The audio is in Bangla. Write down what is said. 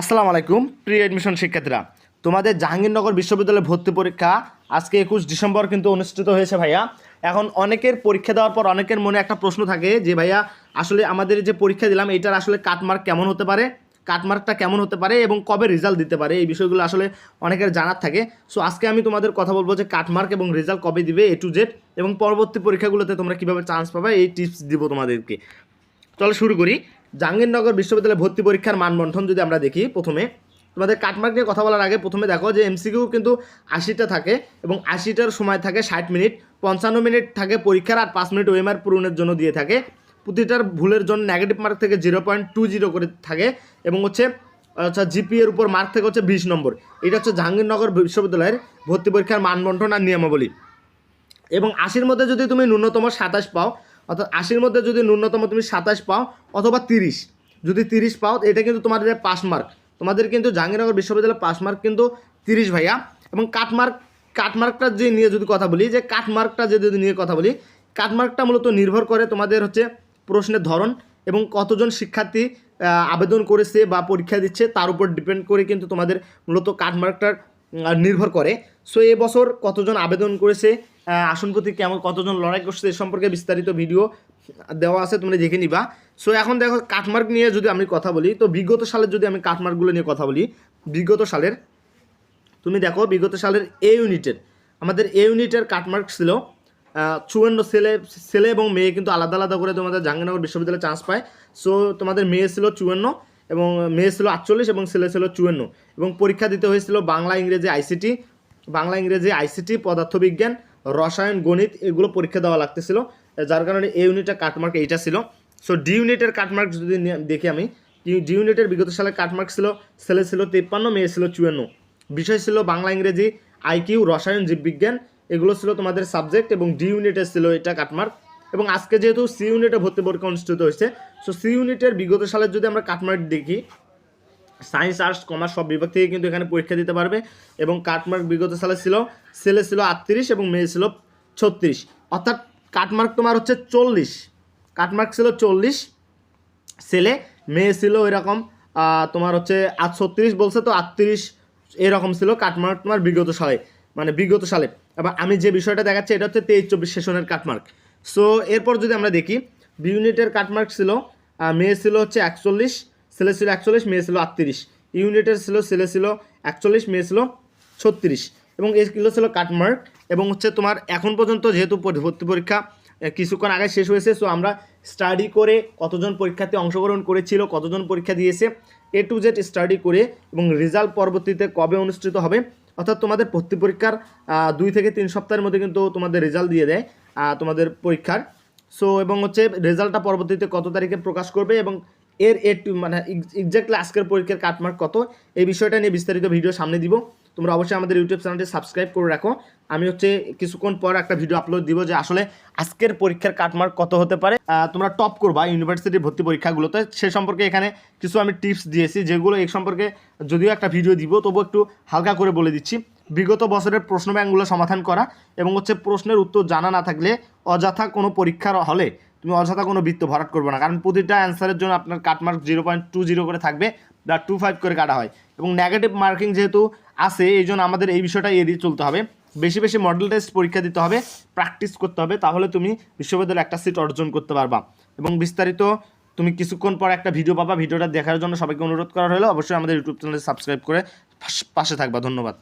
আসসালামু আলাইকুম প্রি অ্যাডমিশন শিক্ষার্থীরা। তোমাদের জাহাঙ্গীরনগর বিশ্ববিদ্যালয়ে ভর্তি পরীক্ষা আজকে একুশ ডিসেম্বর কিন্তু অনুষ্ঠিত হয়েছে ভাইয়া। এখন অনেকের পরীক্ষা দেওয়ার পর অনেকের মনে একটা প্রশ্ন থাকে যে, ভাইয়া, আসলে আমাদের যে পরীক্ষা দিলাম, এটার আসলে কাটমার্ক কেমন হতে পারে? কাটমার্কটা কেমন হতে পারে এবং কবে রেজাল্ট দিতে পারে? এই বিষয়গুলো আসলে অনেকের জানার থাকে। সো আজকে আমি তোমাদের কথা বলব যে কাটমার্ক এবং রেজাল্ট কবে দিবে এ টু জেড এবং পরবর্তী পরীক্ষাগুলোতে তোমরা কীভাবে চান্স পাবে, এই টিপস দিব তোমাদেরকে। চলো শুরু করি। জাহাঙ্গীরনগর বিশ্ববিদ্যালয়ে ভর্তি পরীক্ষার মানবন্ঠন যদি আমরা দেখি প্রথমে, তোমাদের কাটমার্ক নিয়ে কথা বলার আগে প্রথমে দেখো যে এমসিকিউ কিন্তু আশিটা থাকে এবং আশিটার সময় থাকে ষাট মিনিট, পঞ্চান্ন মিনিট থাকে পরীক্ষার আর পাঁচ মিনিট ওএমআর পূরণের জন্য দিয়ে থাকে। প্রতিটার ভুলের জন্য নেগেটিভ মার্ক থেকে জিরো পয়েন্ট টু জিরো করে থাকে এবং হচ্ছে আচ্ছা জিপি এর উপর মার্ক থেকে হচ্ছে বিশ নম্বর। এটা হচ্ছে জাহাঙ্গীরনগর বিশ্ববিদ্যালয়ের ভর্তি পরীক্ষার মানবন্ঠন আর নিয়মাবলী। এবং আশির মধ্যে যদি তুমি ন্যূনতম সাতাশ পাও অর্থাৎ আশির মধ্যে যদি ন্যূনতম তুমি সাতাশ পাও অথবা তিরিশ যদি তিরিশ পাও এটা কিন্তু তোমাদের পাস মার্ক। তোমাদের কিন্তু জাহাঙ্গীরনগর বিশ্ববিদ্যালয়ের পাস মার্ক কিন্তু তিরিশ ভাইয়া। এবং কাটমার্ক কাটমার্কটা যে নিয়ে যদি কথা বলি যে কাটমার্কটা যে যদি নিয়ে কথা বলি কাটমার্কটা মূলত নির্ভর করে তোমাদের হচ্ছে প্রশ্নের ধরন এবং কতজন শিক্ষার্থী আবেদন করেছে বা পরীক্ষা দিচ্ছে তার উপর ডিপেন্ড করে কিন্তু তোমাদের মূলত কাটমার্কটার আহ, নির্ভর করে। সো এবছর কতজন আবেদন করেছে আসন প্রতি কেমন কতজন লড়াই করছে এ সম্পর্কে বিস্তারিত ভিডিও দেওয়া আছে, তোমরা দেখে নিবা। সো এখন দেখো কাটমার্ক নিয়ে যদি আমি কথা বলি, তো বিগত সালের যদি আমি কাটমার্কগুলো নিয়ে কথা বলি, বিগত সালের, তুমি দেখো, বিগত সালের এ ইউনিটের আমাদের এ ইউনিটের কাটমার্ক ছিল চুয়ান্ন ছেলে ছেলে এবং মেয়ে, কিন্তু আলাদা আলাদা করে তোমাদের জাহাঙ্গীরনগর বিশ্ববিদ্যালয়ে চান্স পায়। সো তোমাদের মেয়ে ছিল চুয়ান্ন এবং মেয়ে ছিল আটচল্লিশ এবং ছেলে ছিল চুয়ান্ন। এবং পরীক্ষা দিতে হয়েছিল বাংলা ইংরেজি আইসিটি। বাংলা ইংরেজি আইসিটি, পদার্থবিজ্ঞান রসায়ন, গণিত এগুলো পরীক্ষা দেওয়া লাগতেছিল। যার কারণে এ ইউনিটের কাটমার্ক এইটা ছিল। সো ডি ইউনিটের কাটমার্ক যদি দেখি আমি ডি ইউনিটের বিগত সালে কাটমার্ক ছিল ছেলে ছিল তিপ্পান্ন, মেয়ে ছিল চুয়ান্ন। বিষয় ছিল বাংলা, ইংরেজি আইকিউ রসায়ন, জীববিজ্ঞান, এগুলো ছিল তোমাদের সাবজেক্ট এবং ডি ইউনিটের ছিল এটা কাটমার্ক এবং আজকে যেহেতু সি ইউনিটে ভর্তি পরীক্ষা অনুষ্ঠিত হয়েছে সো সি ইউনিটের বিগত সালের যদি আমরা কাটমার্ক দেখি সায়েন্স আর্টস কমার্স সব বিভাগ থেকে কিন্তু এখানে পরীক্ষা দিতে পারবে। এবং কাটমার্ক বিগত সালে ছিল ছেলে ছিল আটত্রিশ এবং মেয়ে ছিল ছত্রিশ। অর্থাৎ কাটমার্ক তোমার হচ্ছে চল্লিশ। কাটমার্ক ছিল চল্লিশ ছেলে মেয়ে ছিল আহ, তোমার হচ্ছে আট ছত্রিশ বলছে তো আটত্রিশ এরকম ছিল কাটমার্ক তোমার বিগত সালে মানে বিগত সালে। এবার আমি যে বিষয়টা দেখাচ্ছি এটা হচ্ছে তেইশ চব্বিশ সেশনের কাটমার্ক। সো এরপর যদি আমরা দেখি বি ইউনিটের কাটমার্ক ছিল মেয়ে ছিল হচ্ছে একচল্লিশ ছেলে ছিল একচল্লিশ, মেয়ে ছিল আটত্রিশ। ইউনিটের ছিল ছেলে ছিল একচল্লিশ, মেয়ে ছিল ছত্রিশ। এবং এগুলো ছিল কাটমার্ক এবং হচ্ছে তোমার এখন পর্যন্ত যেহেতু ভর্তি পরীক্ষা কিছুক্ষণ আগে শেষ হয়েছে সো আমরা স্টাডি করে কতজন পরীক্ষাতে অংশগ্রহণ করেছিল, কতজন পরীক্ষা দিয়েছে এ টু জেড স্টাডি করে এবং রেজাল্ট পরবর্তীতে কবে অনুষ্ঠিত হবে, অর্থাৎ তোমাদের ভর্তি পরীক্ষার দুই থেকে তিন সপ্তাহের মধ্যে কিন্তু তোমাদের রেজাল্ট দিয়ে দেয় তোমাদের পরীক্ষার। সো এবং হচ্ছে রেজাল্টটা পরবর্তীতে কত তারিখে প্রকাশ করবে এবং এর এ টু মানে এক্স্যাক্টলি আজকের পরীক্ষার কাটমার্ক কত? এই বিষয়টা নিয়ে বিস্তারিত ভিডিও সামনে দিব। তোমরা অবশ্যই আমাদের ইউটিউব চ্যানেলটি সাবস্ক্রাইব করে রাখো। আমি হচ্ছে কিছুক্ষণ পর একটা ভিডিও আপলোড দিব যে আসলে আজকের পরীক্ষার কাটমার্ক কত হতে পারে। তোমরা টপ করবা ইউনিভার্সিটি ভর্তি পরীক্ষাগুলোতে। সে সম্পর্কে এখানে কিছু আমি টিপস দিয়েছি, যেগুলো এই সম্পর্কে যদিও একটা ভিডিও দিব, তবু একটু হালকা করে বলে দিচ্ছি। বিগত বছরের প্রশ্ন ব্যাংকগুলো সমাধান করা এবং হচ্ছে প্রশ্নের উত্তর জানা না থাকলে অযথা কোনো পরীক্ষার হলে তুমি অযথা কোনো বৃত্ত ভরাট করবে না। কারণ প্রতিটা অ্যান্সারের জন্য আপনার cut mark zero point two zero করে থাকবে, বা টু ফাইভ করে কাটা হয়। এবং নেগেটিভ মার্কিং যেহেতু আছে, এই জন্য আমাদের এই বিষয়টা এড়িয়ে চলতে হবে। বেশি বেশি মডেল টেস্ট পরীক্ষা দিতে হবে প্র্যাকটিস করতে হবে, তাহলে তুমি বিশ্ববিদ্যালয়ে একটা সিট অর্জন করতে পারবা। এবং বিস্তারিত তুমি কিছুক্ষণ পর একটা ভিডিও পাবা ভিডিওটা দেখার জন্য সবাইকে অনুরোধ করা হলো। অবশ্যই আমাদের ইউটিউব চ্যানেলে সাবস্ক্রাইব করে পাশে থাকবা। ধন্যবাদ।